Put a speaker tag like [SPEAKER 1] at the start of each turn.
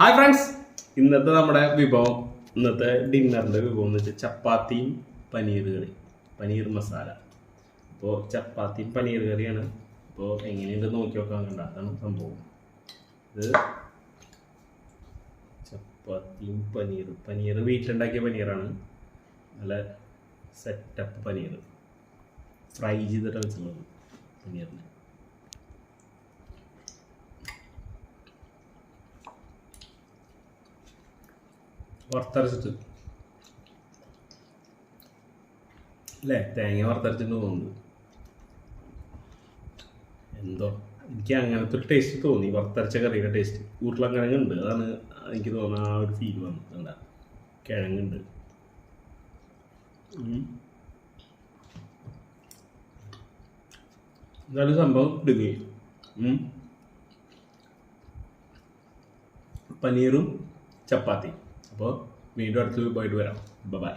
[SPEAKER 1] Hi friends ഇന്നത്തെ നമ്മുടെ വിഭവം ഇന്നത്തെ ഡിന്നറിന്റെ വിഭവം എന്ന് വെച്ചാൽ ചപ്പാത്തിയും പനീർ കറി പനീർ മസാല. അപ്പോൾ ചപ്പാത്തിയും പനീർ കറിയാണ്. അപ്പോൾ എങ്ങനെയുണ്ട് നോക്കി നോക്കാൻ കണ്ട? അതാണ് സംഭവം. ഇത് ചപ്പാത്തിയും പനീർ പനീർ വീട്ടിലുണ്ടാക്കിയ പനീറാണ്. നല്ല സെറ്റപ്പ് പനീർ. ഫ്രൈ ചെയ്തിട്ട് വെച്ചിട്ടുള്ളത് പനീറിന്. വറുത്തരച്ചിട്ട്. അല്ലേ തേങ്ങ വറുത്തരച്ചിട്ട് തോന്നുന്നു. എന്തോ? എനിക്ക് അങ്ങനത്തെ ഒരു ടേസ്റ്റ് തോന്നി. വറുത്തരച്ച കറിയുടെ ടേസ്റ്റ് ഉരുളക്കിഴങ്ങുണ്ട് അതാണ് എനിക്ക് തോന്നുന്ന ആ ഒരു ഫീൽ വന്നിട്ടുണ്ട് കിഴങ്ങുണ്ട്. എന്തായാലും സംഭവം ഇടുകയും പനീറും ചപ്പാത്തി അപ്പോൾ വീണ്ടും അടുത്ത് പോയിട്ട് വരാം ബൈ